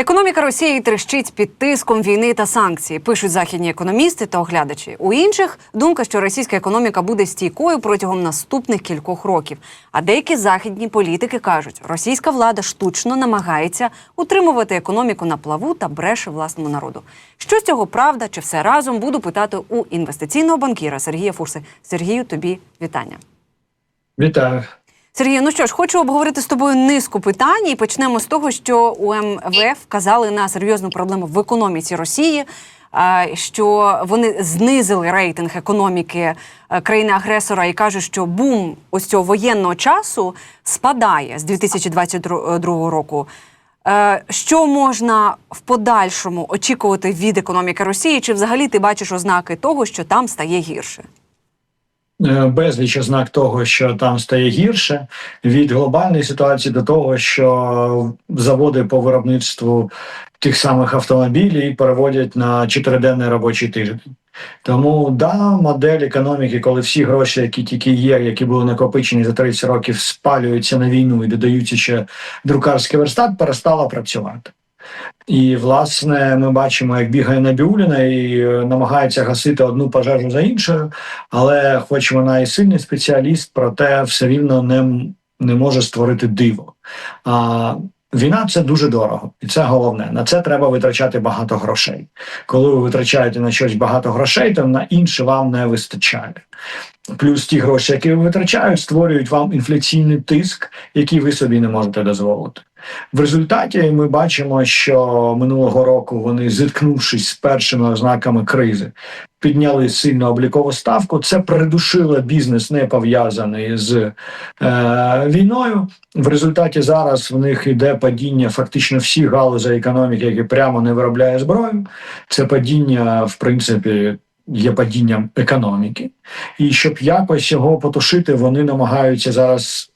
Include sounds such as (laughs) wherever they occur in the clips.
Економіка Росії трещить під тиском війни та санкцій, пишуть західні економісти та оглядачі. У інших думка, що російська економіка буде стійкою протягом наступних кількох років. А деякі західні політики кажуть, російська влада штучно намагається утримувати економіку на плаву та бреше власному народу. Що з цього правда чи все разом буду питати у інвестиційного банкіра Сергія Фурси. Сергію, тобі вітання. Вітаю. Сергію, ну що ж, хочу обговорити з тобою низку питань. І почнемо з того, що у МВФ вказали на серйозну проблему в економіці Росії. Що вони знизили рейтинг економіки е, країни-агресора і кажуть, що бум ось цього воєнного часу спадає з 2022 року. Е, Що можна в подальшому очікувати від економіки Росії? Чи взагалі ти бачиш ознаки того, що там стає гірше? Е, Безліч ознак того, що там стає гірше, від глобальної ситуації до того, що заводи по виробництву тих самих автомобілів переводять на чотириденний робочий тиждень. Тому да, модель економіки, коли всі гроші, які тільки є, які були накопичені за 30 років, спалюються на війну і додаються ще друкарський верстат, перестала працювати. І, власне, ми бачимо, як бігає Набіуліна і е, намагається гасити одну пожежу за іншою, але, хоч вона і сильний спеціаліст, проте все рівно не, не може створити диво. А війна це дуже дорого, і це головне. На це треба витрачати багато грошей. Коли ви витрачаєте на щось багато грошей, то на інше вам не вистачає. Плюс ті гроші, які ви витрачають, створюють вам інфляційний тиск, який ви собі не можете дозволити. В результаті ми бачимо, що минулого року вони, зіткнувшись з першими ознаками кризи, підняли сильно облікову ставку. Це придушило бізнес, не пов'язаний з е, війною. В результаті зараз в них іде падіння фактично всіх галузей економіки, які прямо не виробляє зброю. Це падіння, в принципі. Є падінням економіки, і щоб якось його потушити, вони намагаються зараз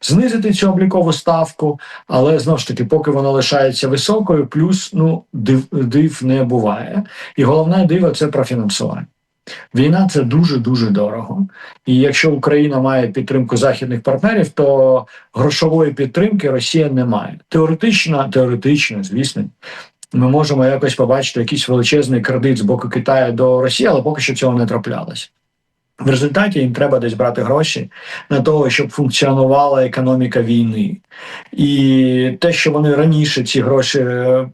знизити цю облікову ставку, але знову ж таки, поки вона лишається високою, плюс ну див, див не буває. І головне диво це профінансування. Війна це дуже дуже дорого. І якщо Україна має підтримку західних партнерів, то грошової підтримки Росія не має. Теоретично, теоретично, звісно. Ми можемо якось побачити якийсь величезний кредит з боку Китаю до Росії, але поки що цього не траплялося. В результаті їм треба десь брати гроші на того, щоб функціонувала економіка війни. І те, що вони раніше ці гроші е,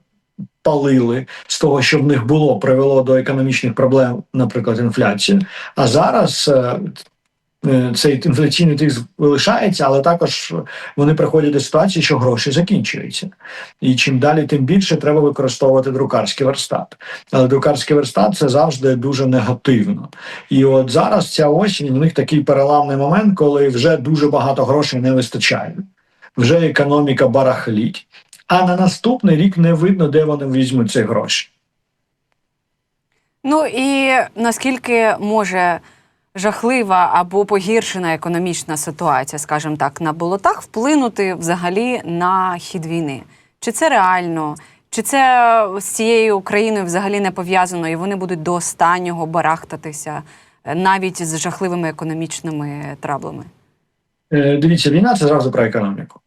палили з того, що в них було, привело до економічних проблем, наприклад, інфляції. А зараз е, цей інфляційний тиск лишається, але також вони приходять до ситуації, що гроші закінчуються. І чим далі, тим більше треба використовувати друкарський верстат. Але друкарський верстат це завжди дуже негативно. І от зараз ця осінь у них такий переламний момент, коли вже дуже багато грошей не вистачає. Вже економіка барахліть. А на наступний рік не видно, де вони візьмуть ці гроші. Ну і наскільки може жахлива або погіршена економічна ситуація, скажімо так, на болотах вплинути взагалі на хід війни? Чи це реально? Чи це з цією країною взагалі не пов'язано, і вони будуть до останнього барахтатися е, навіть з жахливими економічними траблами? Е, Дивіться, війна це зразу про економіку.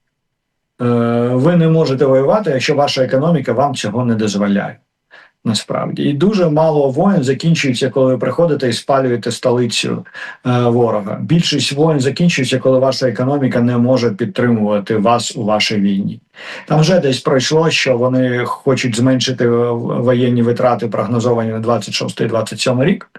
Е, Ви не можете воювати, якщо ваша економіка вам цього не дозволяє. Насправді, і дуже мало воїн закінчується, коли ви приходите і спалюєте столицю е, ворога. Більшість воїн закінчується, коли ваша економіка не може підтримувати вас у вашій війні. Там вже десь пройшло, що вони хочуть зменшити воєнні витрати, прогнозовані на 26-27 рік.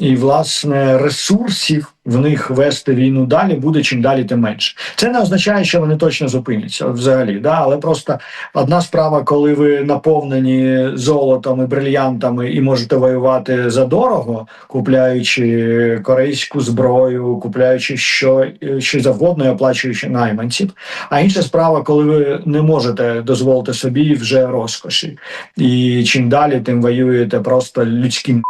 І, власне, ресурсів в них вести війну далі буде чим далі, тим менше. Це не означає, що вони точно зупиняться взагалі. Да? Але просто одна справа, коли ви наповнені золотом і брильянтами і можете воювати за дорого, купляючи корейську зброю, купляючи що, що завгодно і оплачуючи найманців. А інша справа, коли ви не можете дозволити собі вже розкоші. І чим далі, тим воюєте просто людським.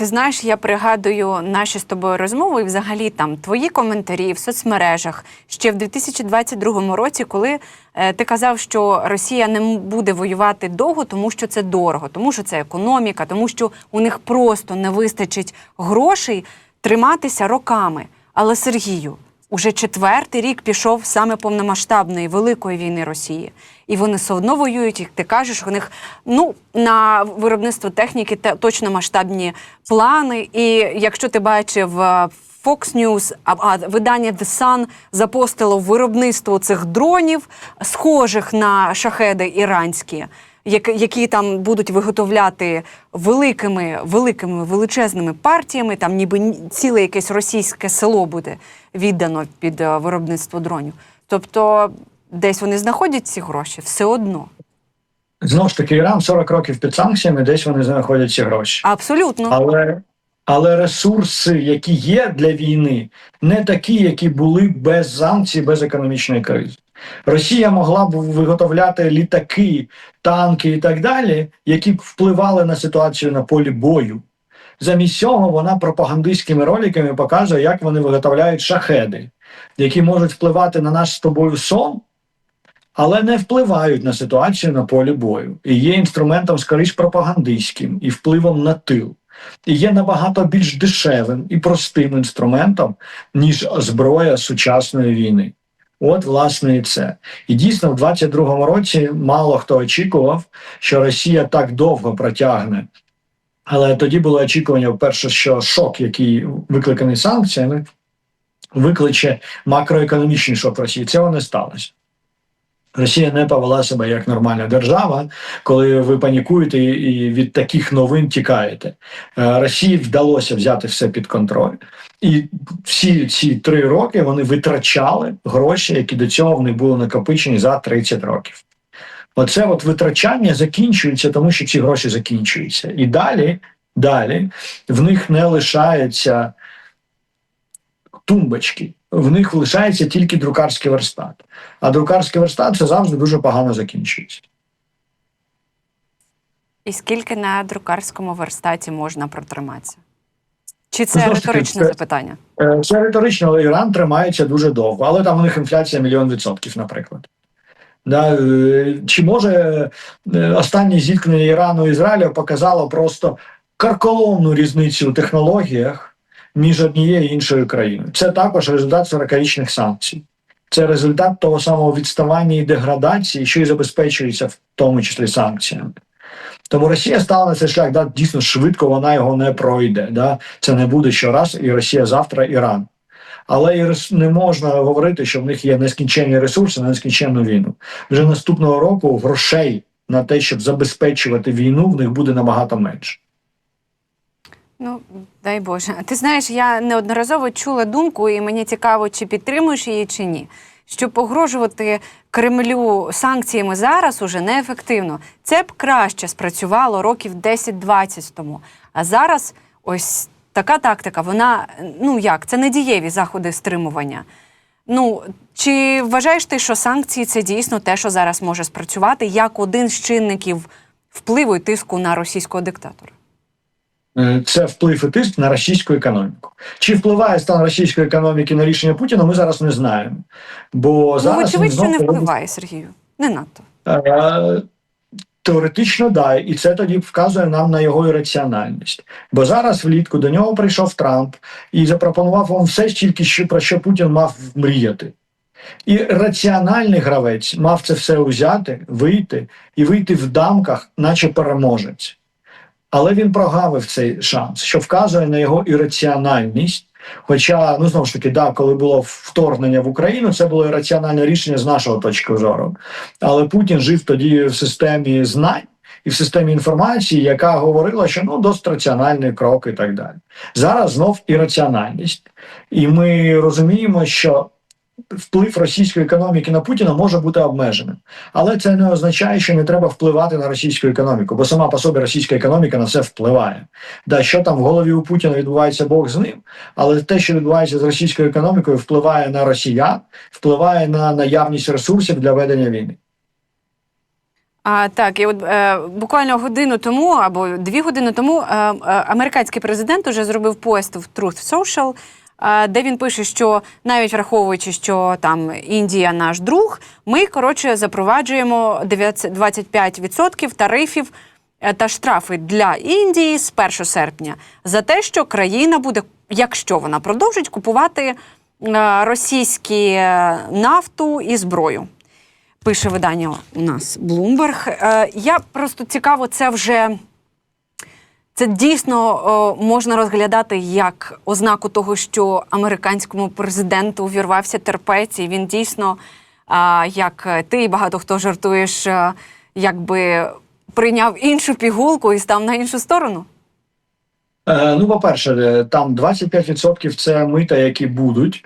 Ти знаєш, я пригадую наші з тобою розмови і взагалі там твої коментарі в соцмережах ще в 2022 році, коли е, ти казав, що Росія не буде воювати довго, тому що це дорого, тому що це економіка, тому що у них просто не вистачить грошей триматися роками. Але Сергію, уже четвертий рік пішов саме повномасштабної великої війни Росії. І вони все одно воюють, як ти кажеш, у них ну на виробництво техніки те- точно масштабні плани. І якщо ти бачив е, Fox News, а, а видання The Sun запостило виробництво цих дронів, схожих на шахеди іранські, які, там будуть виготовляти великими, великими величезними партіями. Там ніби ціле якесь російське село буде віддано під е, виробництво дронів. Тобто, десь вони знаходять ці гроші все одно. Знову ж таки, Іран 40 років під санкціями, десь вони знаходять ці гроші. Абсолютно. Але, але ресурси, які є для війни, не такі, які були без санкцій, без економічної кризи. Росія могла б виготовляти літаки, танки і так далі, які б впливали на ситуацію на полі бою. Замість цього вона пропагандистськими роликами показує, як вони виготовляють шахеди, які можуть впливати на наш з тобою сон, але не впливають на ситуацію на полі бою. І є інструментом скоріш пропагандистським і впливом на тил. І є набагато більш дешевим і простим інструментом, ніж зброя сучасної війни. От, власне, і це. І дійсно, в 22-му році мало хто очікував, що Росія так довго протягне. Але тоді було очікування, вперше, що шок, який викликаний санкціями, викличе макроекономічний шок Росії. Цього не сталося. Росія не повела себе як нормальна держава, коли ви панікуєте і і від таких новин тікаєте. Е, Росії вдалося взяти все під контроль, і всі ці три роки вони витрачали гроші, які до цього в них були накопичені за 30 років. Оце от витрачання закінчується, тому що ці гроші закінчуються. І далі, далі в них не лишається тумбочки, в них лишається тільки друкарський верстат. А друкарський верстат це завжди дуже погано закінчується. І скільки на друкарському верстаті можна протриматися? Чи це таки, риторичне це- запитання? Е, Це риторично, але Іран тримається дуже довго, але там у них інфляція мільйон відсотків, наприклад. Да, е, чи може е, останнє зіткнення Ірану і Ізраїля показало просто карколомну різницю у технологіях між однією і іншою країною? Це також результат 40-річних санкцій. Це результат того самого відставання і деградації, що і забезпечується в тому числі санкціями. Тому Росія стала на цей шлях, да, дійсно швидко вона його не пройде. Да. Це не буде щораз, і Росія завтра Іран. Але не можна говорити, що в них є нескінченні ресурси на нескінченну війну. Вже наступного року грошей на те, щоб забезпечувати війну, в них буде набагато менше. Ну, дай Боже. Ти знаєш, я неодноразово чула думку, і мені цікаво, чи підтримуєш її, чи ні. Що погрожувати Кремлю санкціями зараз уже неефективно. Це б краще спрацювало років 10-20 тому. А зараз ось така тактика, вона ну як, це не дієві заходи стримування. Ну чи вважаєш ти, що санкції це дійсно те, що зараз може спрацювати як один з чинників впливу і тиску на російського диктатора? Е, Це вплив і тиск на російську економіку. Чи впливає стан російської економіки на рішення Путіна, ми зараз не знаємо. Бо Ну, зараз вочевидь, він що не впливає, Сергію. Не надто. Е, Теоретично, да, і це тоді вказує нам на його ірраціональність. Бо зараз влітку до нього прийшов Трамп і запропонував вам все тільки що про що Путін мав мріяти. І раціональний гравець мав це все узяти, вийти і вийти в дамках, наче переможець. Але він прогавив цей шанс, що вказує на його ірраціональність. Хоча, ну знову ж таки, да, коли було вторгнення в Україну, це було ірраціональне рішення з нашого точки зору. Але Путін жив тоді в системі знань і в системі інформації, яка говорила, що ну досить раціональний крок і так далі. Зараз знов ірраціональність. І ми розуміємо, що вплив російської економіки на Путіна може бути обмеженим. Але це не означає, що не треба впливати на російську економіку, бо сама по собі російська економіка на це впливає. Да, що там в голові у Путіна відбувається Бог з ним, але те, що відбувається з російською економікою, впливає на росіян, впливає на наявність ресурсів для ведення війни. А, так, і от е, буквально годину тому або дві години тому е, е, американський президент уже зробив пост в Truth Social, де він пише, що навіть враховуючи, що там Індія наш друг, ми коротше запроваджуємо 9 25% тарифів е, та штрафи для Індії з 1 серпня за те, що країна буде, якщо вона продовжить купувати е, російські е, нафту і зброю. Пише видання у нас Bloomberg. Я просто цікаво, це вже це дійсно можна розглядати як ознаку того, що американському президенту увірвався терпець, і він дійсно, як ти і багато хто жартуєш, а, якби прийняв іншу пігулку і став на іншу сторону. Е, Ну, по-перше, е, там 25% це мита, які будуть.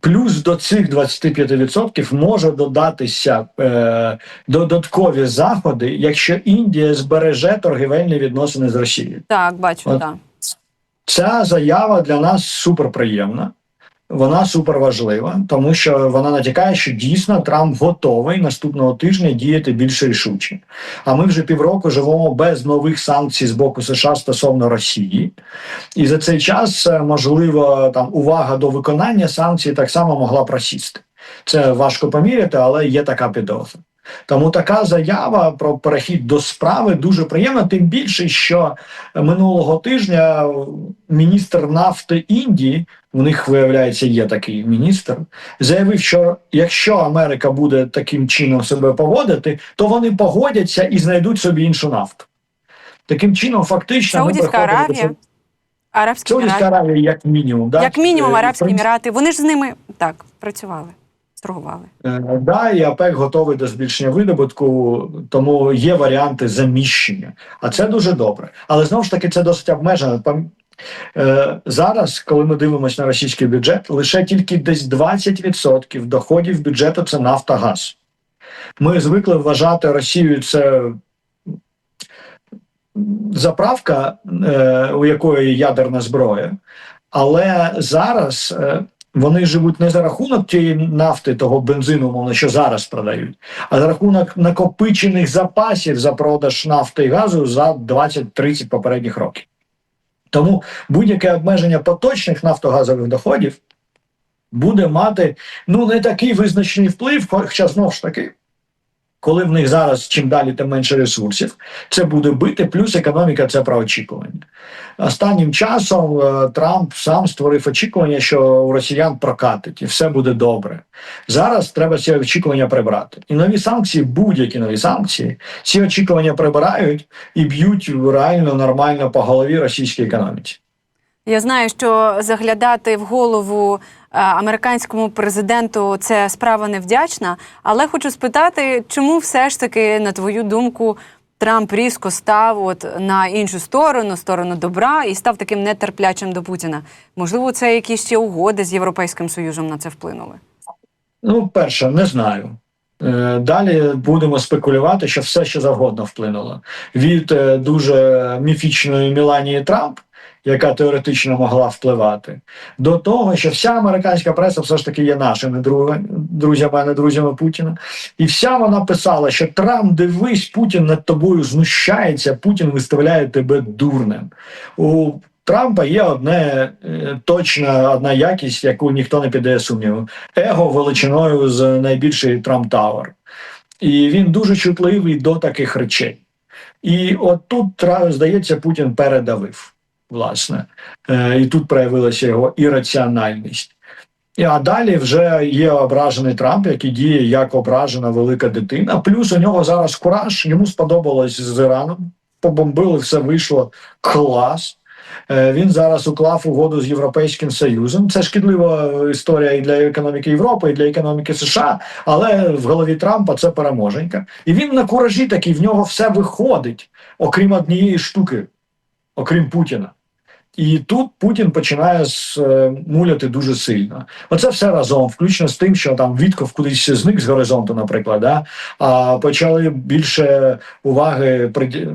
Плюс до цих 25% може додатися е, додаткові заходи, якщо Індія збереже торгівельні відносини з Росією. Так, бачу, От. так. Ця заява для нас суперприємна. Вона суперважлива, тому що вона натякає, що дійсно Трамп готовий наступного тижня діяти більш рішуче. А ми вже півроку живемо без нових санкцій з боку США стосовно Росії, і за цей час е, можливо там увага до виконання санкцій так само могла просісти. Це важко поміряти, але є така підозра. Тому така заява про перехід до справи дуже приємна, тим більше, що минулого тижня міністр нафти Індії, у них виявляється, є такий міністр, заявив, що якщо Америка буде таким чином себе поводити, то вони погодяться і знайдуть собі іншу нафту. Таким чином, фактично, Саудівська приходимо до Аравія, Арабські Саудівська Аравія, як мінімум, да? як мінімум Е, Арабські Емірати. Вони ж з ними так працювали, торгували. Е, Да, і АПЕК готовий до збільшення видобутку, тому є варіанти заміщення. А це дуже добре. Але знову ж таки, це досить обмежено. Е, Зараз, коли ми дивимося на російський бюджет, лише тільки десь 20% доходів бюджету це нафта газ. Ми звикли вважати Росію це заправка, е, у якої ядерна зброя. Але зараз е, вони живуть не за рахунок тієї нафти, того бензину, мовно, що зараз продають, а за рахунок накопичених запасів за продаж нафти і газу за 20-30 попередніх років. Тому будь-яке обмеження поточних нафтогазових доходів буде мати ну не такий визначний вплив, хоча знову ж таки. Коли в них зараз чим далі, тим менше ресурсів, це буде бити, плюс економіка це про очікування. Останнім часом е, Трамп сам створив очікування, що у росіян прокатить і все буде добре. Зараз треба ці очікування прибрати. І нові санкції, будь-які нові санкції, ці очікування прибирають і б'ють реально нормально по голові російській економіці. Я знаю, що заглядати в голову американському президенту це справа невдячна, але хочу спитати, чому все ж таки, на твою думку, Трамп різко став от на іншу сторону, сторону добра, і став таким нетерплячим до Путіна. Можливо, це якісь ще угоди з Європейським Союзом на це вплинули. Ну, перше, не знаю. Е, Далі будемо спекулювати, що все що завгодно вплинуло. Від е, дуже міфічної Міланії Трамп, яка теоретично могла впливати, до того, що вся американська преса все ж таки є нашими друзями, а не друзями Путіна. І вся вона писала, що Трамп, дивись, Путін над тобою знущається, Путін виставляє тебе дурним. У Трампа є одне е, точна одна якість, яку ніхто не піде сумніву. Его величиною з найбільший Трамп Тауер. І він дуже чутливий до таких речей. І от тут, здається, Путін передавив, власне. Е, і тут проявилася його ірраціональність. І, а далі вже є ображений Трамп, який діє як ображена велика дитина. Плюс у нього зараз кураж, йому сподобалось з Іраном. Побомбили, все вийшло клас. Е, Він зараз уклав угоду з Європейським Союзом. Це шкідлива історія і для економіки Європи, і для економіки США. Але в голові Трампа це переможенька. І він на куражі такий, в нього все виходить, окрім однієї штуки, окрім Путіна. І тут Путін починає е, муляти дуже сильно. Оце все разом, включно з тим, що там Вітков кудись зник з горизонту, наприклад, да? а почали більше уваги приді-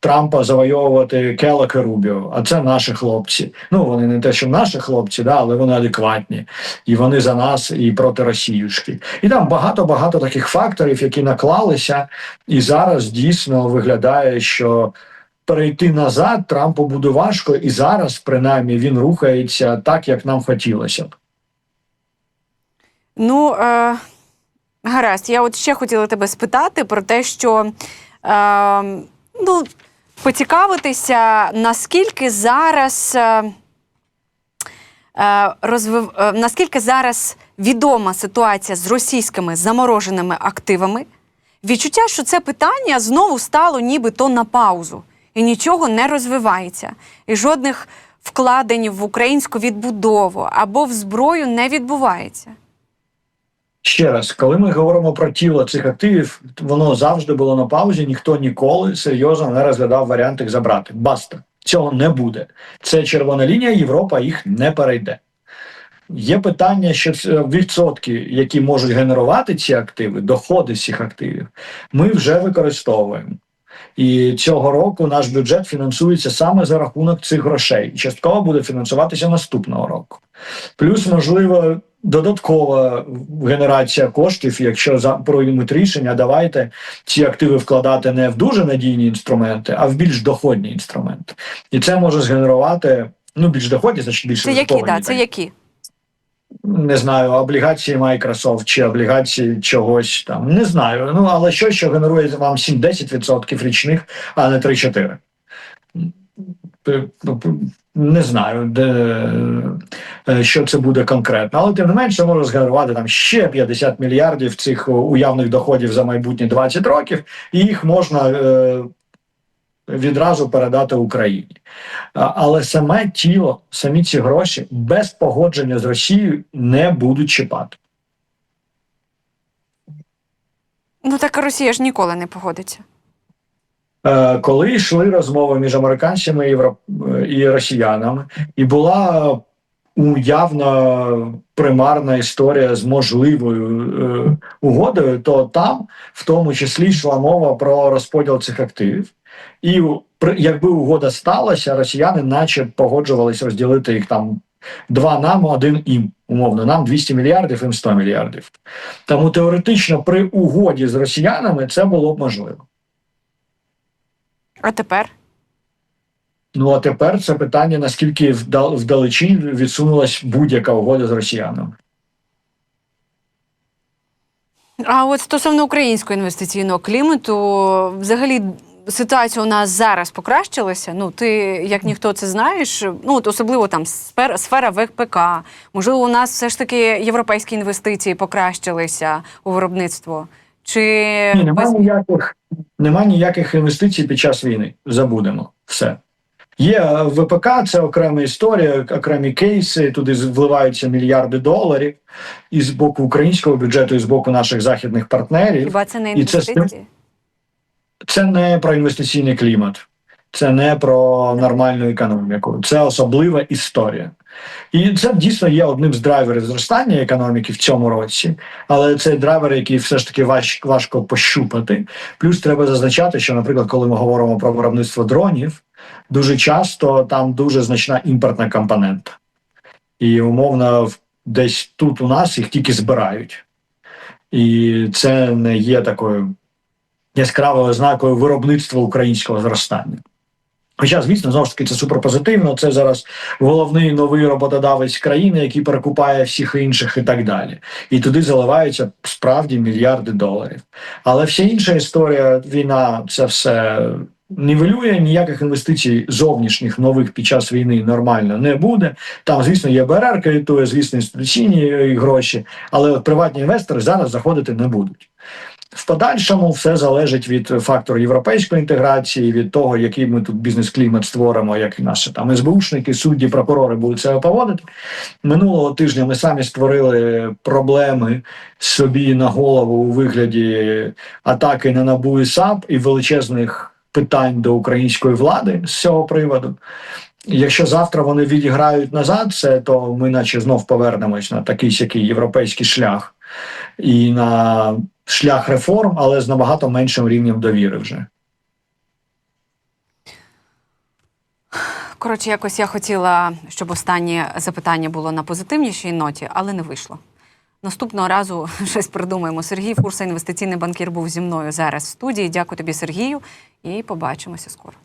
Трампа завойовувати Келлок і Рубіо. А це наші хлопці. Ну вони не те, що наші хлопці, да, але вони адекватні, і вони за нас і проти Росіюшки. І там багато багато таких факторів, які наклалися, і зараз дійсно виглядає, що перейти назад Трампу буде важко, і зараз, принаймні, він рухається так, як нам хотілося б. Ну, е, гаразд, я от ще хотіла тебе спитати про те, що е, ну, поцікавитися, наскільки зараз. Е, Е, розвив... е, Наскільки зараз відома ситуація з російськими замороженими активами? Відчуття, що це питання знову стало нібито на паузу і нічого не розвивається, і жодних вкладень в українську відбудову або в зброю не відбувається. Ще раз, коли ми говоримо про тіло цих активів, воно завжди було на паузі. Ніхто ніколи серйозно не розглядав варіант їх забрати. Баста цього не буде. Це червона лінія. Європа їх не перейде. Є питання, що відсотки, які можуть генерувати ці активи, доходи цих активів, ми вже використовуємо. І цього року наш бюджет фінансується саме за рахунок цих грошей. І Частково буде фінансуватися наступного року. Плюс, можливо, додаткова генерація коштів, якщо проймуть рішення, давайте ці активи вкладати не в дуже надійні інструменти, а в більш доходні інструменти. І це може згенерувати ну більш доходні, значить більше Це які, да, це які? Не знаю, облігації Microsoft чи облігації чогось там. Не знаю. Ну але щось, що генерує вам 7-10% річних, а не 3-4. П- ну, Не знаю, де, е, що це буде конкретно, але тим не менше може згенерувати там ще 50 мільярдів цих уявних доходів за майбутні 20 років, і їх можна е, відразу передати Україні. Але саме тіло, самі ці гроші без погодження з Росією не будуть чіпати. Ну так Росія ж ніколи не погодиться. Е, Коли йшли розмови між американцями і росіянами, і була уявна примарна історія з можливою е, угодою, то там в тому числі йшла мова про розподіл цих активів. І якби угода сталася, росіяни наче погоджувались розділити їх там два нам, один їм. Умовно, нам 200 мільярдів, їм 100 мільярдів. Тому теоретично при угоді з росіянами це було б можливо. А тепер? Ну а тепер це питання, наскільки вдал- вдалечінь відсунулась будь-яка угода з росіянами. А от стосовно українського інвестиційного клімату, взагалі ситуація у нас зараз покращилася. Ну, ти як ніхто це знаєш. Ну от особливо там сфера, сфера ВПК. Можливо, у нас все ж таки європейські інвестиції покращилися у виробництво. Чи Ні, немає без... ніяких, немає ніяких інвестицій під час війни. Забудемо все. Є е, ВПК, це окрема історія, окремі кейси. Туди вливаються мільярди доларів і з боку українського бюджету, і з боку наших західних партнерів. хіба це не І це? Це не про інвестиційний клімат, це не про нормальну економіку, це особлива історія. І це дійсно є одним з драйверів зростання економіки в цьому році, але це драйвер, який все ж таки важ, важко пощупати. Плюс треба зазначати, що, наприклад, коли ми говоримо про виробництво дронів, дуже часто там дуже значна імпортна компонента. І умовно, десь тут у нас їх тільки збирають. І це не є такою яскравою ознакою виробництва українського зростання. Хоча, звісно, знову ж таки, це суперпозитивно. Це зараз головний новий роботодавець країни, який перекупає всіх інших і так далі. І туди заливаються справді мільярди доларів. Але вся інша історія, війна, це все нівелює. Ніяких інвестицій зовнішніх нових під час війни нормально не буде. Там, звісно, є БРР кредитує, звісно, інституційні е, гроші, але приватні інвестори зараз заходити не будуть. В подальшому все залежить від фактору європейської інтеграції, від того, який ми тут бізнес-клімат створимо, як і наші там СБУшники, судді, прокурори будуть себе поводити. Минулого тижня ми самі створили проблеми собі на голову у вигляді атаки на НАБУ і САП і величезних питань до української влади з цього приводу. Якщо завтра вони відіграють назад, це то ми, наче, знов повернемось на такий сякий європейський шлях і на шлях реформ, але з набагато меншим рівнем довіри вже. Коротше, якось я хотіла, щоб останнє запитання було на позитивнішій ноті, але не вийшло. Наступного разу (laughs) щось придумаємо. Сергій Фурса, інвестиційний банкір, був зі мною зараз в студії. Дякую тобі, Сергію, і побачимося скоро.